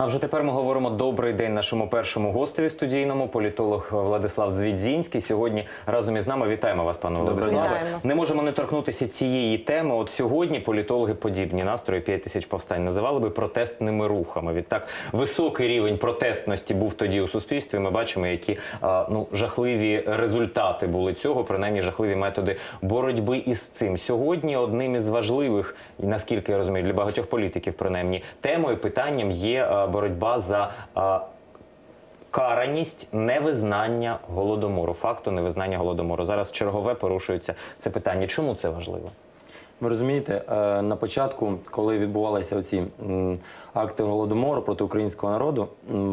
А вже тепер ми говоримо добрий день нашому першому гостеві студійному, політолог Владислав Дзвідзінський. Сьогодні разом із нами вітаємо вас, пане Владиславе. Не можемо не торкнутися цієї теми. От сьогодні політологи подібні настрої 5 тисяч повстань називали би протестними рухами. Відтак високий рівень протестності був тоді у суспільстві. Ми бачимо, які ну жахливі результати були цього, принаймні жахливі методи боротьби із цим. Сьогодні одним із важливих, наскільки я розумію, для багатьох політиків, принаймні, темою питанням є боротьба за. Караність невизнання голодомору, факту невизнання голодомору. Зараз чергове порушується це питання. Чому це важливо? Ви розумієте, е, на початку, коли відбувалися оці акти голодомору проти українського народу,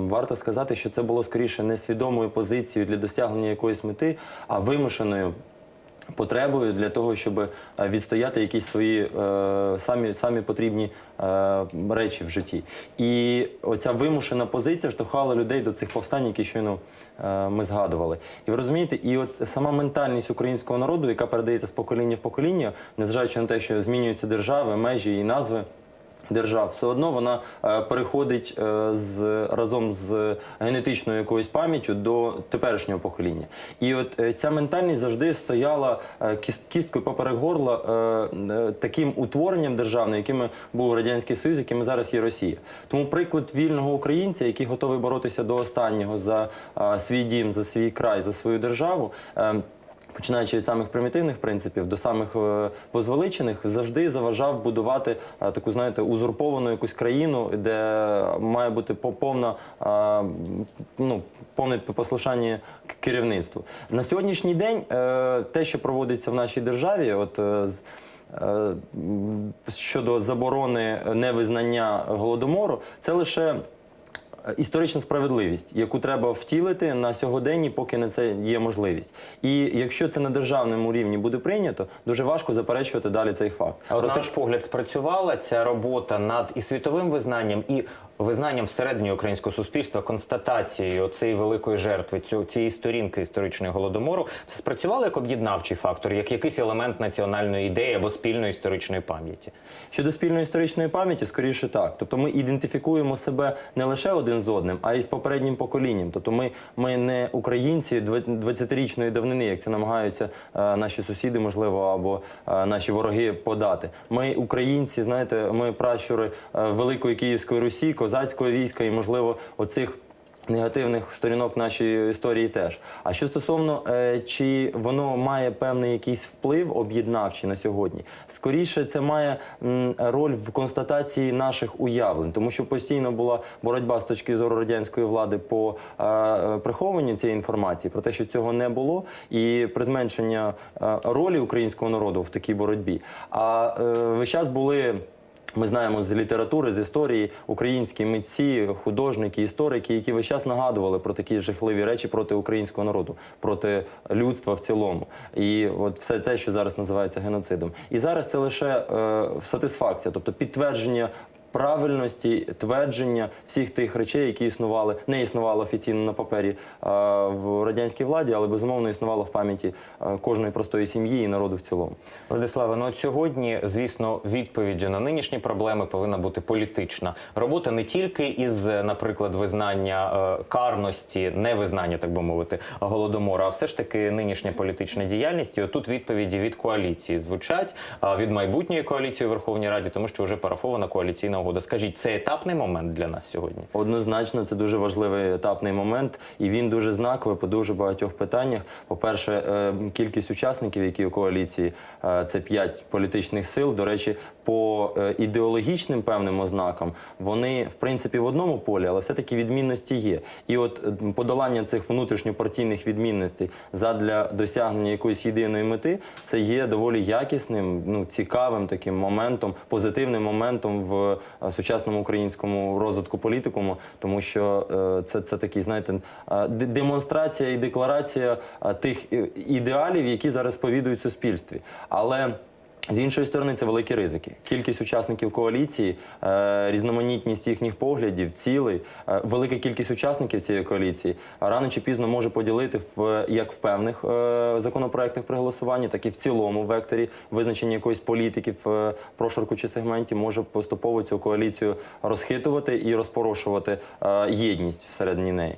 варто сказати, що це було скоріше не свідомою позицією для досягнення якоїсь мети, а вимушеною. Потребою для того, щоб е, відстояти якісь свої е, самі, самі потрібні е, речі в житті. І оця вимушена позиція штовхала людей до цих повстань, які щойно е, ми згадували. І ви розумієте, і от сама ментальність українського народу, яка передається з покоління в покоління, незважаючи на те, що змінюються держави, межі і назви. Держав все одно вона е, переходить е, з разом з генетичною якоюсь пам'яттю до теперішнього покоління. І от е, ця ментальність завжди стояла кіст- кісткою поперек горла таким утворенням державним, яким був радянський союз, яким зараз є Росія. Тому приклад вільного українця, який готовий боротися до останнього за свій дім, за свій край, за свою державу. Починаючи від самих примітивних принципів до самих е, возвеличених, завжди заважав будувати е, таку, знаєте, узурповану якусь країну, де має бути по- повна, е, ну, повне послушання керівництву. На сьогоднішній день те, що проводиться в нашій державі, от щодо заборони невизнання голодомору, це лише Е, історична справедливість, яку треба втілити на сьогоденні, поки на це є можливість. І якщо це на державному рівні буде прийнято, дуже важко заперечувати далі цей факт. А от на Просто- ваш погляд, спрацювала ця робота над і світовим визнанням, і визнанням всередині українського суспільства, констатацією цієї великої жертви, цієї сторінки історичної голодомору, це спрацювало як об'єднавчий фактор, як якийсь елемент національної ідеї або спільної історичної пам'яті. Щодо спільної історичної пам'яті, скоріше так. Тобто ми ідентифікуємо себе не лише один з одним, а й з попереднім поколінням. Тобто ми, ми не українці 20-річної давнини, як це намагаються е, наші сусіди, можливо, або е, наші вороги подати. Ми українці, знаєте, ми пращури е, Великої Київської Русі, козацького війська і, можливо, оцих. Негативних сторінок нашої історії теж. А що стосовно е, чи воно має певний якийсь вплив об'єднавчий на сьогодні, скоріше це має роль в констатації наших уявлень, тому що постійно була боротьба з точки зору радянської влади по е, прихованню цієї інформації, про те, що цього не було, і при зменшення е, ролі українського народу в такій боротьбі. А весь час були. Ми знаємо з літератури, з історії українські митці, художники, історики, які весь час нагадували про такі жахливі речі проти українського народу, проти людства в цілому. І от все те, що зараз називається геноцидом. І зараз це лише е, сатисфакція, тобто підтвердження. Правильності твердження всіх тих речей, які існували, не існували офіційно на папері е, в радянській владі, але безумовно існувало в пам'яті е, кожної простої сім'ї і народу в цілому. Владиславе, ну от сьогодні, звісно, відповіддю на нинішні проблеми повинна бути політична робота не тільки із, наприклад, визнання е, карності, невизнання, так би мовити, голодомору, а все ж таки нинішня політична діяльність. І отут відповіді від коаліції звучать а від майбутньої коаліції у Верховній Раді, тому що вже парафована коаліційна угода. Скажіть, це етапний момент для нас сьогодні? Однозначно, це дуже важливий етапний момент, і він дуже знаковий по дуже багатьох питаннях. По-перше, е, кількість учасників, які у коаліції, е, це п'ять політичних сил. До речі, по е, ідеологічним певним ознакам вони в принципі в одному полі, але все-таки відмінності є. І от подолання цих внутрішньопартійних відмінностей задля досягнення якоїсь єдиної мети, це є доволі якісним, ну цікавим таким моментом, позитивним моментом в сучасному українському розвитку політикуму, тому що е, це, це такий, знаєте, е, демонстрація і декларація е, тих е, ідеалів, які зараз повідують суспільстві. Але З іншої сторони, це великі ризики. Кількість учасників коаліції, е, різноманітність їхніх поглядів, цілей, е, велика кількість учасників цієї коаліції рано чи пізно може поділити в як в певних е, законопроектах при голосуванні, так і в цілому векторі визначення якоїсь політики в прошарку чи сегменті може поступово цю коаліцію розхитувати і розпорошувати єдність всередині неї.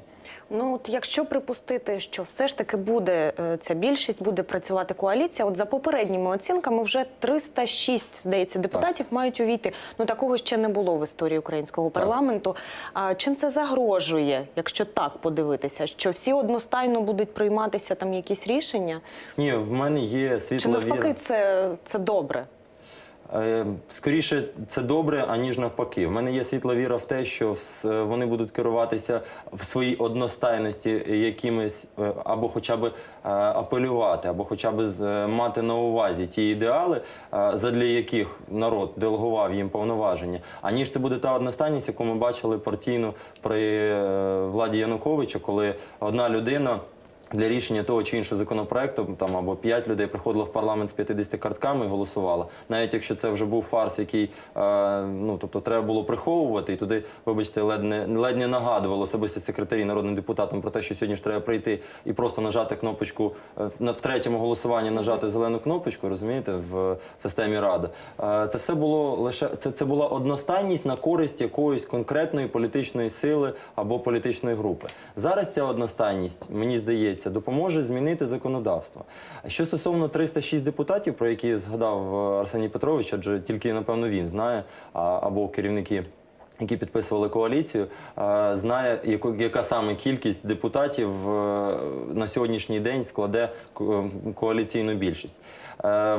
Ну от якщо припустити, що все ж таки буде е, ця більшість, буде працювати коаліція. От за попередніми оцінками, вже 306, здається, депутатів мають увійти. Ну такого ще не було в історії українського парламенту. А чим це загрожує, якщо так подивитися, що всі одностайно будуть прийматися там якісь рішення? Ні, в мене є Чи світла віра. це, це добре? Е, Скоріше, це добре, аніж навпаки. У мене є світла віра в те, що вони будуть керуватися в своїй одностайності якимись, е, або хоча б е, апелювати, або хоча б е, мати на увазі ті ідеали, е, задля яких народ делегував їм повноваження, аніж це буде та одностайність, яку ми бачили партійно при е, владі Януковича, коли одна людина. Для рішення того чи іншого законопроекту там або 5 людей приходило в парламент з 50 картками і голосувало. Навіть якщо це вже був фарс, який е, ну тобто треба було приховувати, і туди, вибачте, ледь не ледь не нагадувало особисті секретарі народним депутатам про те, що сьогодні ж треба прийти і просто нажати кнопочку е, на в третьому голосуванні нажати зелену кнопочку, розумієте, в системі Рада. Е, Це все було лише це, це була одностайність на користь якоїсь конкретної політичної сили або політичної групи. Зараз ця одностайність, мені здається, допоможе змінити законодавство. Що стосовно 306 депутатів, про які згадав е, Арсеній Петрович, адже тільки напевно він знає, або керівники. Які підписували коаліцію, е, знає, яка саме кількість депутатів е, на сьогоднішній день складе коаліційну більшість.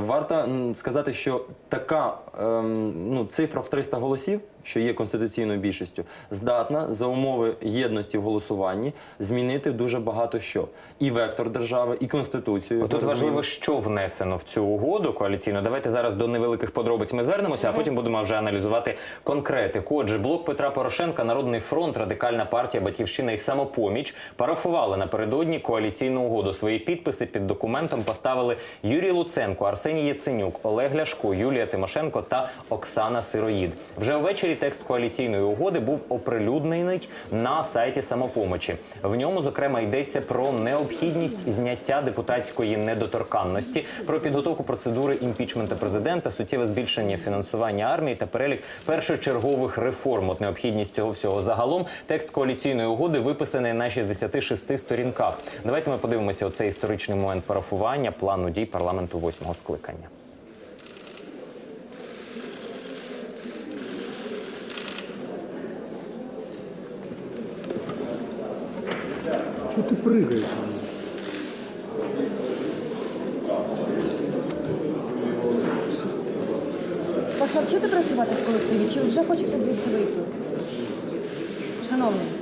Варто сказати, що така ем, ну, цифра в 300 голосів, що є конституційною більшістю, здатна за умови єдності в голосуванні змінити дуже багато що. І вектор держави, і конституцію. Тут важливо, що внесено в цю угоду коаліційну. Давайте зараз до невеликих подробиць ми звернемося, а потім будемо вже аналізувати конкретику. Отже, блок Петра Порошенка, Народний фронт, Радикальна партія, Батьківщина і самопоміч парафували напередодні коаліційну угоду. Свої підписи під документом поставили Юрій Луценко, Арсеній Яценюк, Олег Ляшко, Юлія Тимошенко та Оксана Сироїд. Вже увечері текст коаліційної угоди був оприлюднений на сайті самопомочі. В ньому, зокрема, йдеться про необхідність зняття депутатської недоторканності, про підготовку процедури імпічменту президента, суттєве збільшення фінансування армії та перелік першочергових реформ. От необхідність цього всього загалом. Текст коаліційної угоди виписаний на 66 сторінках. Давайте ми подивимося оцей історичний момент парафування плану дій парламенту восьмого скликання. Вас навчити працювати в колективі, чи вже хочете звідси вийти? Шановний.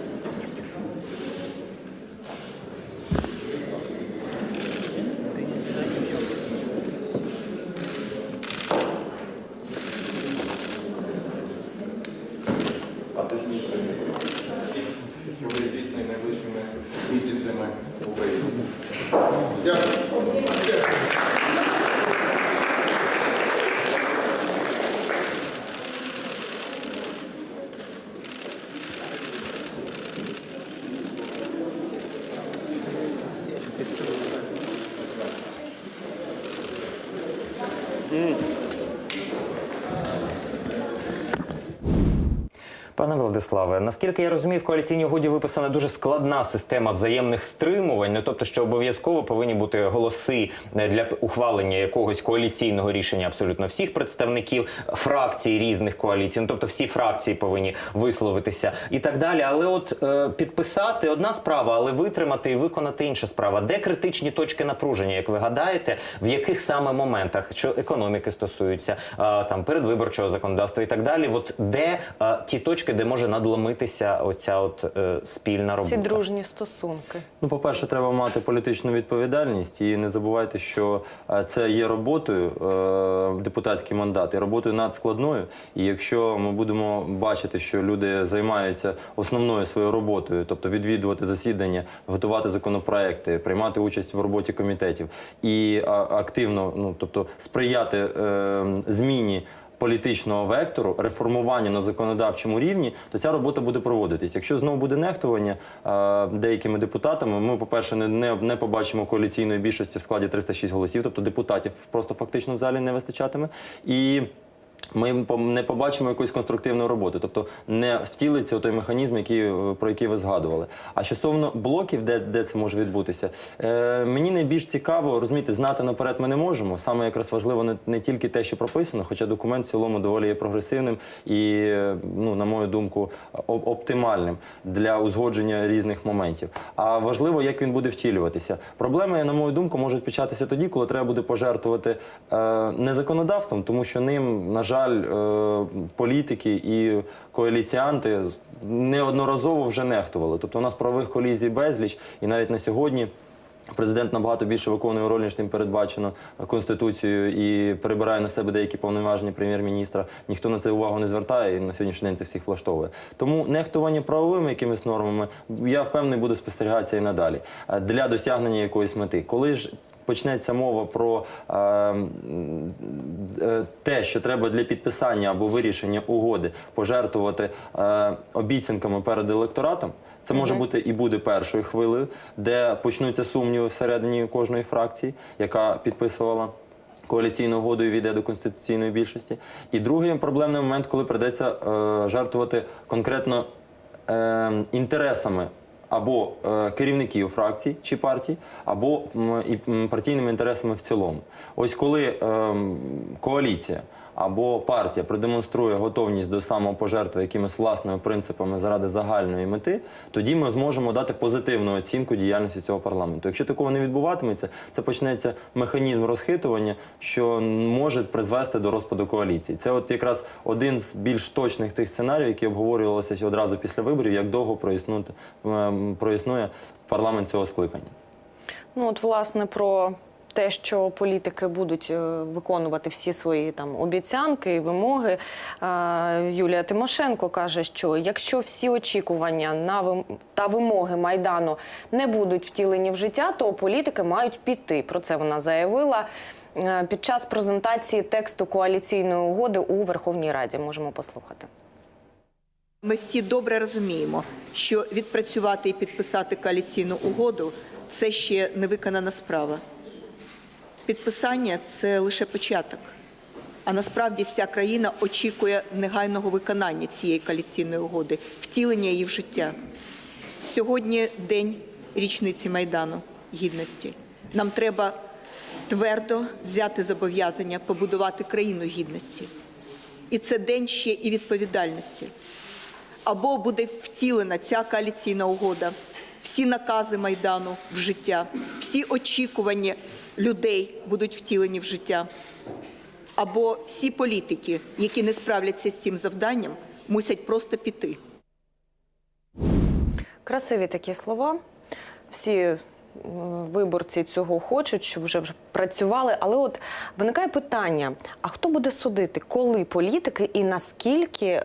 Пане Владиславе, наскільки я розумію, в коаліційній угоді виписана дуже складна система взаємних стримувань. Ну тобто, що обов'язково повинні бути голоси е, для ухвалення якогось коаліційного рішення абсолютно всіх представників фракцій різних коаліцій. Ну тобто, всі фракції повинні висловитися і так далі. Але от е, підписати одна справа, але витримати і виконати інша справа. Де критичні точки напруження, як ви гадаєте, в яких саме моментах, що економіки стосуються, е, там передвиборчого законодавства і так далі, от де е, ті точки, де може може надломитися оця от е, спільна робота? Ці дружні стосунки. Ну, по-перше, треба мати політичну відповідальність і не забувайте, що е, це є роботою, е, депутатський мандат, і роботою надскладною. І якщо ми будемо бачити, що люди займаються основною своєю роботою, тобто відвідувати засідання, готувати законопроекти, приймати участь в роботі комітетів і активно, ну тобто сприяти е, зміні політичного вектору, реформування на законодавчому рівні, то ця робота буде проводитись. Якщо знову буде нехтування е, деякими депутатами, ми, по-перше, не, не, побачимо коаліційної більшості в складі 306 голосів, тобто депутатів просто фактично в залі не вистачатиме. І ми не побачимо якоїсь конструктивної роботи, тобто не втілиться той механізм, який, е, про який ви згадували. А стосовно блоків, де, де це може відбутися, е, мені найбільш цікаво розумієте, знати наперед ми не можемо. Саме якраз важливо не, не тільки те, що прописано, хоча документ в цілому доволі є прогресивним і, е, ну, на мою думку, оп- оптимальним для узгодження різних моментів. А важливо, як він буде втілюватися. Проблеми, на мою думку, можуть початися тоді, коли треба буде пожертвувати е, не законодавством, тому що ним, на жаль, е, політики і коаліціанти неодноразово вже нехтували. Тобто у нас правових колізій безліч, і навіть на сьогодні. Президент набагато більше виконує роль, ніж тим передбачено конституцією, і перебирає на себе деякі повноваження прем'єр-міністра. Ніхто на це увагу не звертає, і на сьогоднішній день це всіх влаштовує. Тому нехтування правовими якимись нормами я впевнений буде спостерігатися і надалі е, для досягнення якоїсь мети. Коли ж почнеться мова про е, е, те, що треба для підписання або вирішення угоди пожертвувати е, обіцянками перед електоратом. Це може бути і буде першою хвилею, де почнуться сумніви всередині кожної фракції, яка підписувала коаліційну угоду і війде до конституційної більшості. І другий проблемний момент, коли придеться е, жертвувати конкретно е, інтересами або е, керівників фракцій чи партій, або і партійними інтересами в цілому. Ось коли е, коаліція або партія продемонструє готовність до самопожертви якимись власними принципами заради загальної мети, тоді ми зможемо дати позитивну оцінку діяльності цього парламенту. Якщо такого не відбуватиметься, це почнеться механізм розхитування, що може призвести до розпаду коаліції. Це от якраз один з більш точних тих сценаріїв, які обговорювалися одразу після виборів, як довго проіснути, ем, проіснує парламент цього скликання. Ну от власне про те, що політики будуть е, виконувати всі свої там обіцянки і вимоги. Е, Юлія Тимошенко каже, що якщо всі очікування на та вимоги майдану не будуть втілені в життя, то політики мають піти. Про це вона заявила е, під час презентації тексту коаліційної угоди у Верховній Раді. Можемо послухати. Ми всі добре розуміємо, що відпрацювати і підписати коаліційну угоду це ще не виконана справа. Підписання це лише початок. А насправді вся країна очікує негайного виконання цієї коаліційної угоди, втілення її в життя. Сьогодні день річниці Майдану Гідності. Нам треба твердо взяти зобов'язання побудувати країну гідності. І це день ще і відповідальності. Або буде втілена ця коаліційна угода, всі накази Майдану в життя, всі очікування людей будуть втілені в життя. Або всі політики, які не справляться з цим завданням, мусять просто піти. Красиві такі слова. Всі виборці цього хочуть, щоб вже працювали. Але от виникає питання: а хто буде судити, коли політики і наскільки е,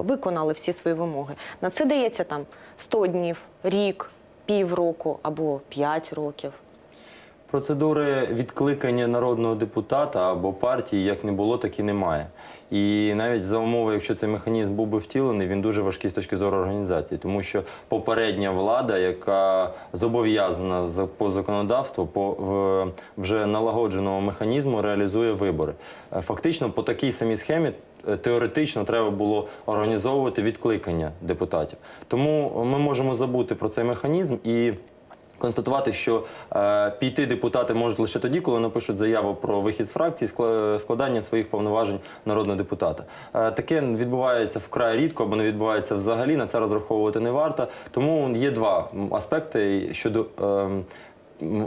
виконали всі свої вимоги? На це дається там 100 днів, рік, півроку або 5 років. Процедури відкликання народного депутата або партії як не було, так і немає. І навіть за умови, якщо цей механізм був би втілений, він дуже важкий з точки зору організації, тому що попередня влада, яка зобов'язана за- по законодавству, по в, вже налагодженого механізму, реалізує вибори. Е, Фактично, по такій самій схемі. е, Теоретично треба було організовувати відкликання депутатів. Тому ми можемо забути про цей механізм і констатувати, що е, піти депутати можуть лише тоді, коли напишуть заяву про вихід з фракції, скла- складання своїх повноважень народного депутата. Е, таке відбувається вкрай рідко або не відбувається взагалі. На це розраховувати не варто. Тому є два аспекти щодо. м,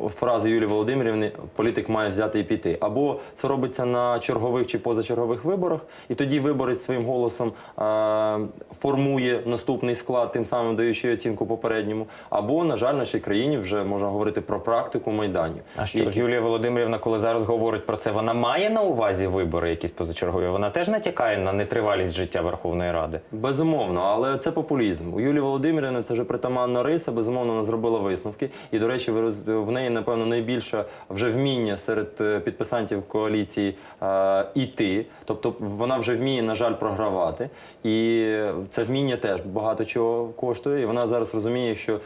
фрази Юлії Володимирівни політик має взяти і піти. Або це робиться на чергових чи позачергових виборах, і тоді виборець своїм голосом е, формує наступний склад, тим самим даючи оцінку попередньому. Або, на жаль, в нашій країні вже можна говорити про практику майданів. А що які- Юлія Володимирівна, коли зараз говорить про це, вона має на увазі вибори якісь позачергові? Вона теж натякає на нетривалість життя Верховної Ради. Безумовно, але це популізм. У Юлії Володимирівни це вже притаманна риса. Безумовно, вона зробила висновки. І, до речі, ви в неї, напевно, найбільше вже вміння серед е, підписантів коаліції е, іти. Тобто вона вже вміє, на жаль, програвати. І це вміння теж багато чого коштує. І вона зараз розуміє, що е,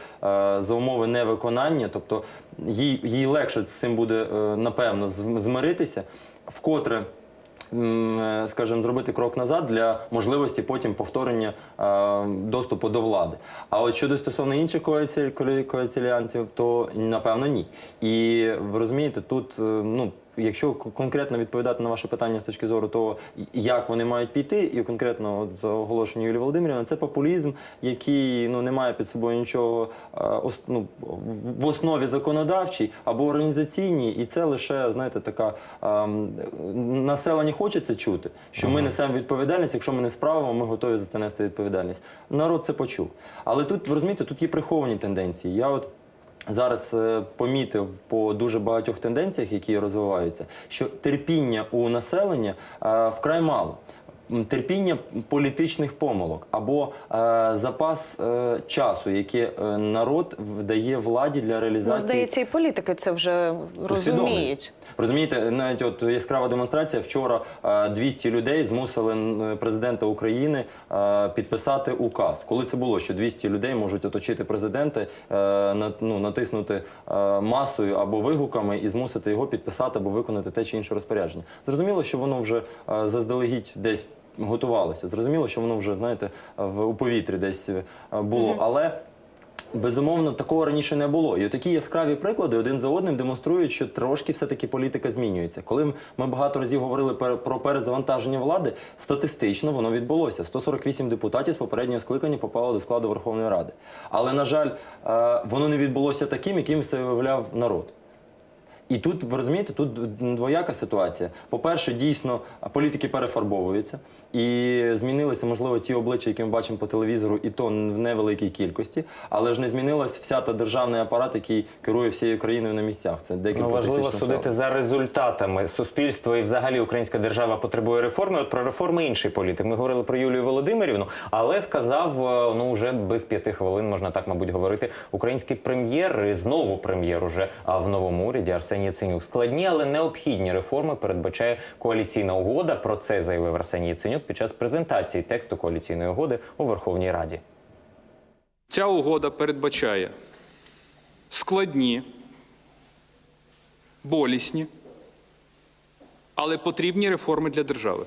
за умови невиконання, тобто їй, їй легше з цим буде, е, напевно, зм- змиритися, вкотре скажімо, зробити крок назад для можливості потім повторення е, доступу до влади. А от щодо стосовно інших коаліці- то напевно ні. І ви розумієте, тут е, ну. Якщо конкретно відповідати на ваше питання з точки зору того, як вони мають піти, і конкретно от за оголошення Юлії Володимирівни, це популізм, який ну не має під собою нічого е, ос- ну, в- в основі законодавчій або організаційній, і це лише знаєте така ем, населення хоче це чути, що ми несемо відповідальність. Якщо ми не справимо, ми готові за це нести відповідальність. Народ це почув. Але тут ви розумієте, тут є приховані тенденції. Я от зараз е, помітив по дуже багатьох тенденціях, які розвиваються, що терпіння у населення е, вкрай мало. Терпіння політичних помилок або е, запас е, часу, який е, народ дає владі для Ну, реалізації здається, і політики це вже розуміють. Розумієте, навіть от яскрава демонстрація. Вчора е, 200 людей змусили президента України е, підписати указ. Коли це було, що 200 людей можуть оточити президента, е, на- ну, натиснути е, масою або вигуками і змусити його підписати або виконати те чи інше розпорядження. Зрозуміло, що воно вже е, заздалегідь десь готувалося. Зрозуміло, що воно вже знаєте в у повітрі десь е, було, але. Безумовно, такого раніше не було. І такі яскраві приклади один за одним демонструють, що трошки все-таки політика змінюється. Коли ми багато разів говорили про перезавантаження влади, статистично воно відбулося. 148 депутатів з попереднього скликання попало до складу Верховної Ради. Але, на жаль, е, воно не відбулося таким, яким це виявляв народ. І тут ви розумієте, тут двояка ситуація. По-перше, дійсно політики перефарбовуються і змінилися, можливо, ті обличчя, які ми бачимо по телевізору, і то в невеликій кількості, але ж не змінилась вся та державний апарат, який керує всією країною на місцях. Це декілька Ну, важливо судити за результатами. Суспільство і взагалі українська держава потребує реформи. От про реформи інший політик. Ми говорили про Юлію Володимирівну, але сказав, е, ну вже без п'яти хвилин можна так, мабуть, говорити. Український прем'єр і знову прем'єр уже в новому уряді Арсеній Яценюк. Складні, але необхідні реформи передбачає коаліційна угода. Про це заявив Арсеній Яценюк під час презентації тексту коаліційної угоди у Верховній Раді. Ця угода передбачає складні, болісні, але потрібні реформи для держави.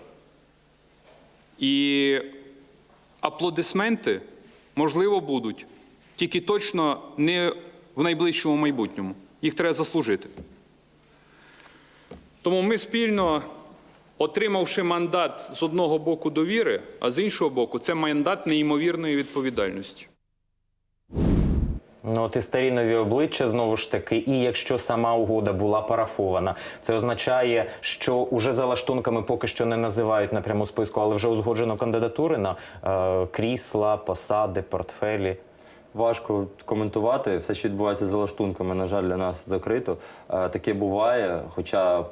І аплодисменти, можливо, будуть, тільки точно не в найближчому майбутньому. Їх треба заслужити. Тому ми спільно, отримавши мандат з одного боку довіри, а з іншого боку, це мандат неймовірної відповідальності. Ну, от і старі нові обличчя знову ж таки, і якщо сама угода була парафована, це означає, що уже за лаштунками поки що не називають напряму списку, але вже узгоджено кандидатури на е, крісла, посади, портфелі. Важко коментувати. Все, що відбувається за лаштунками, на жаль, для нас закрито. Е, Таке буває, хоча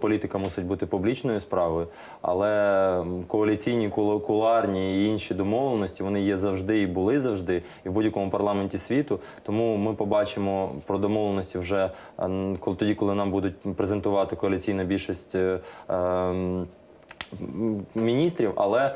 політика мусить бути публічною справою, але коаліційні, кулу- кулуарні і інші домовленості вони є завжди і були завжди, і в будь-якому парламенті світу. Тому ми побачимо про домовленості вже е, тоді, коли нам будуть презентувати коаліційна більшість. Е, міністрів, але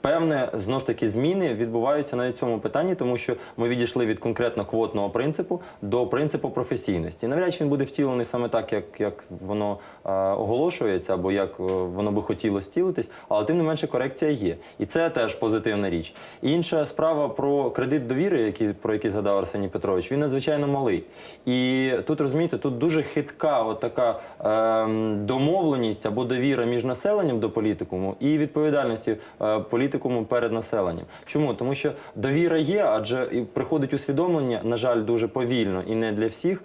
певне знову ж таки зміни відбуваються на цьому питанні, тому що ми відійшли від конкретно квотного принципу до принципу професійності. Навряд чи він буде втілений саме так, як, як воно е, оголошується, або як е, воно би хотілося втілитись, але тим не менше корекція є. І це теж позитивна річ. Інша справа про кредит довіри, який, про який згадав Арсеній Петрович, він надзвичайно малий. І тут розумієте, тут дуже хитка от така ем, домовленість або довіра між населенням до політики. Політикуму і відповідальності е, політикуму перед населенням. Чому? Тому що довіра є, адже приходить усвідомлення, на жаль, дуже повільно і не для всіх,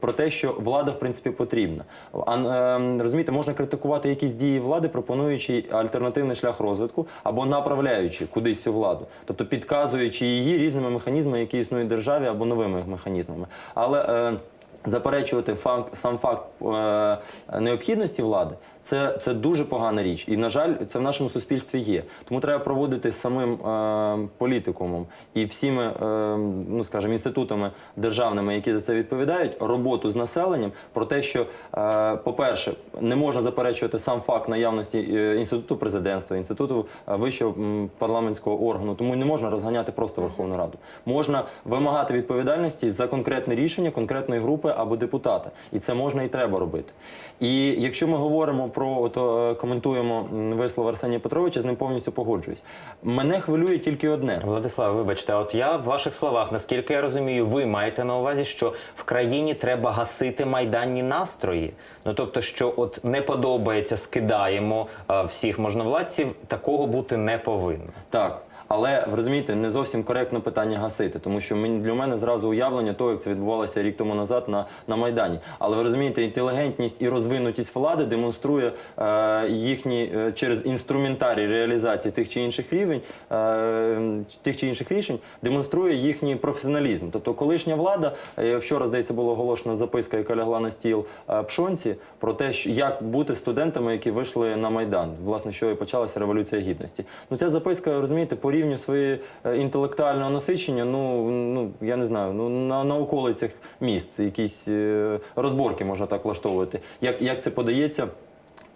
про те, що влада в принципі потрібна. А е, розумієте, можна критикувати якісь дії влади, пропонуючи альтернативний шлях розвитку або направляючи кудись цю владу, тобто підказуючи її різними механізмами, які існують в державі, або новими механізмами. Але е, заперечувати факт, сам факт е, необхідності влади. Це, це дуже погана річ, і на жаль, це в нашому суспільстві є. Тому треба проводити самим е, політикумом і всіми, е, ну скажімо, інститутами державними, які за це відповідають, роботу з населенням про те, що, е, по-перше, не можна заперечувати сам факт наявності е, інституту президентства, інституту е, вищого парламентського органу. Тому не можна розганяти просто Верховну Раду. Можна вимагати відповідальності за конкретне рішення конкретної групи або депутата, і це можна і треба робити. І якщо ми говоримо про от, е, коментуємо вислов Арсенія Петровича, з ним повністю погоджуюсь. Мене хвилює тільки одне. Владислав, вибачте, от я в ваших словах, наскільки я розумію, ви маєте на увазі, що в країні треба гасити майданні настрої. Ну тобто, що от не подобається, скидаємо а, всіх можновладців, такого бути не повинно. Так. Але ви розумієте, не зовсім коректно питання гасити, тому що для мене зразу уявлення того, як це відбувалося рік тому назад на, на майдані. Але ви розумієте, інтелігентність і розвинутість влади демонструє е, їхні е, через інструментарій реалізації тих чи інших рівень, е, тих чи інших рішень, демонструє їхній професіоналізм. Тобто, колишня влада е, вчора здається була оголошена записка, яка лягла на стіл е, пшонці, про те, що як бути студентами, які вийшли на майдан. Власне, що і почалася революція гідності. Ну ця записка, розумієте, по рівню своєї е, інтелектуального насичення, ну, ну я не знаю, ну на, на околицях міст якісь е, розборки можна так влаштовувати. Як, як це подається?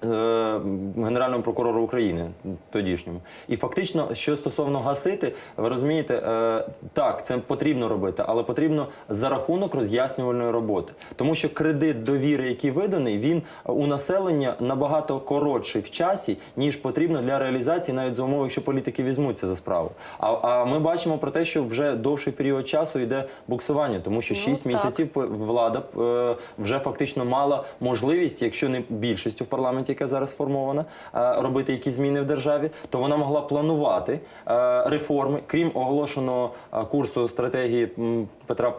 Е, Генеральному прокурору України тодішньому. І фактично, що стосовно гасити, ви розумієте, е, так, це потрібно робити, але потрібно за рахунок роз'яснювальної роботи. Тому що кредит довіри, який виданий, він у населення набагато коротший в часі, ніж потрібно для реалізації, навіть за умови, якщо політики візьмуться за справу. А, а ми бачимо про те, що вже довший період часу йде буксування, тому що 6 так. місяців п- влада е, вже фактично мала можливість, якщо не більшістю в парламенті, яка зараз сформована, е, робити якісь зміни в державі, то вона могла планувати е, реформи, крім оголошеного е, курсу стратегії Петра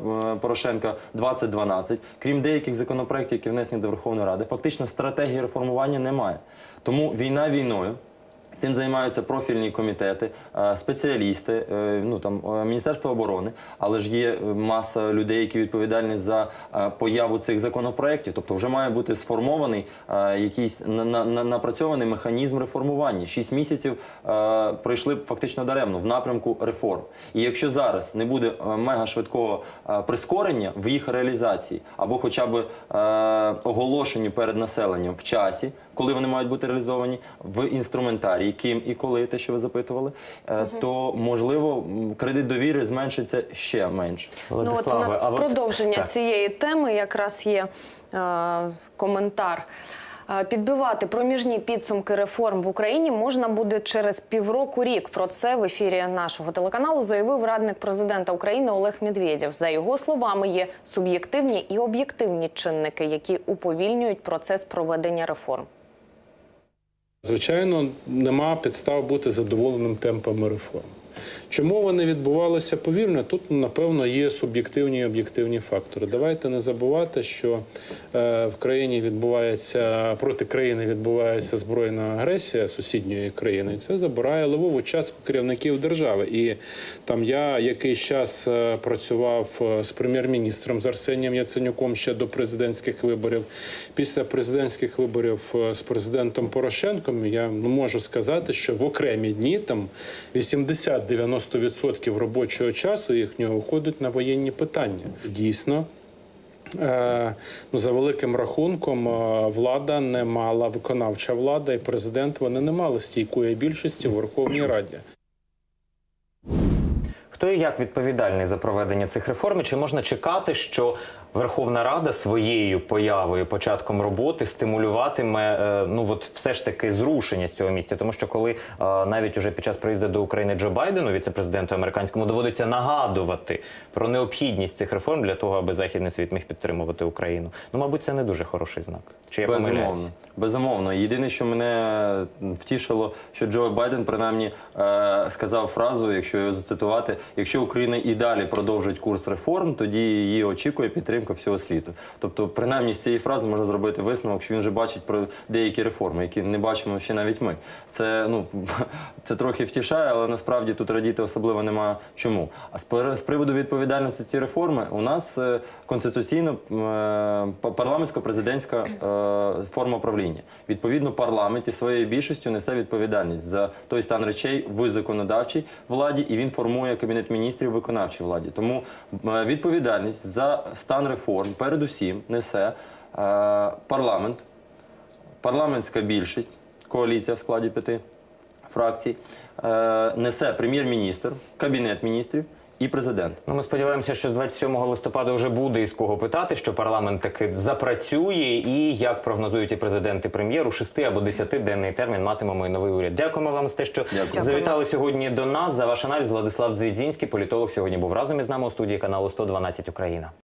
Порошенка 2012, крім деяких законопроєктів, які внесені до Верховної Ради, фактично стратегії реформування немає. Тому війна війною. Цим займаються профільні комітети, е, спеціалісти, е, ну там е, Міністерство оборони, але ж є маса людей, які відповідальні за появу цих законопроєктів. Тобто вже має бути сформований якийсь на- на- на- напрацьований механізм реформування. Шість місяців пройшли фактично даремно в напрямку реформ. І якщо зараз не буде мега швидкого прискорення в їх реалізації, або хоча б оголошенню перед населенням в часі, коли вони мають бути реалізовані, в інструментарії, ким і коли, те, що ви запитували, е, то можливо кредит довіри зменшиться ще менше. Ну от у Владиславе, нас а продовження так. цієї теми якраз є е, коментар. Е, Підбивати проміжні підсумки реформ в Україні можна буде через півроку рік. Про це в ефірі нашого телеканалу заявив радник президента України Олег Медведєв. За його словами, є суб'єктивні і об'єктивні чинники, які уповільнюють процес проведення реформ. Звичайно, нема підстав бути задоволеним темпами реформ. Чому вони відбувалися повільно? Тут, напевно, є суб'єктивні і об'єктивні фактори. Давайте не забувати, що е, в країні відбувається проти країни відбувається збройна агресія сусідньої країни. І це забирає левову частку керівників держави. І там я якийсь час е, працював е, з прем'єр-міністром з Арсенієм Яценюком ще до президентських виборів. Після президентських виборів з президентом Порошенком я ну, можу сказати, що в окремі дні там 80-90% робочого часу їхнього уходить на воєнні питання. Дійсно. Е, ну, за великим рахунком, е, влада не мала виконавча влада і президент. Вони не мали стійкої більшості в Верховній Раді. Хто і як відповідальний за проведення цих реформ? Чи можна чекати, що Верховна Рада своєю появою, початком роботи стимулюватиме е, ну от все ж таки зрушення з цього місця? Тому що коли е, навіть уже під час приїзду до України Джо Байдену, віцепрезиденту американському, доводиться нагадувати про необхідність цих реформ для того, аби західний світ міг підтримувати Україну. Ну, мабуть, це не дуже хороший знак. Чи я помиляюсь? Безумовно. Безумовно. Єдине, що мене втішило, що Джо Байден принаймні е, сказав фразу, якщо його зацитувати, якщо Україна і далі продовжить курс реформ, тоді її очікує підтримка всього світу. Тобто, принаймні з цієї фрази можна зробити висновок, що він вже бачить про деякі реформи, які не бачимо ще навіть ми. Це ну це трохи втішає, але насправді тут радіти особливо нема чому. А з приводу відповідальності ці реформи у нас е, конституційно е, парламентсько-президентська е, форма правління. Відповідно, парламент і своєю більшістю несе відповідальність за той стан речей в законодавчій владі, і він формує кабінет міністрів виконавчій владі. Тому відповідальність за стан реформ передусім несе е, парламент, парламентська більшість, коаліція в складі п'яти фракцій, е, несе прем'єр-міністр, кабінет міністрів і президент. Ну, ми сподіваємося, що з 27 листопада вже буде із кого питати, що парламент таки запрацює, і як прогнозують і президент, і прем'єр, у 6 або 10-денний термін матимемо і новий уряд. Дякуємо вам за те, що Дякую. завітали сьогодні до нас. За ваш аналіз Владислав Дзвідзінський, політолог, сьогодні був разом із нами у студії каналу 112 Україна.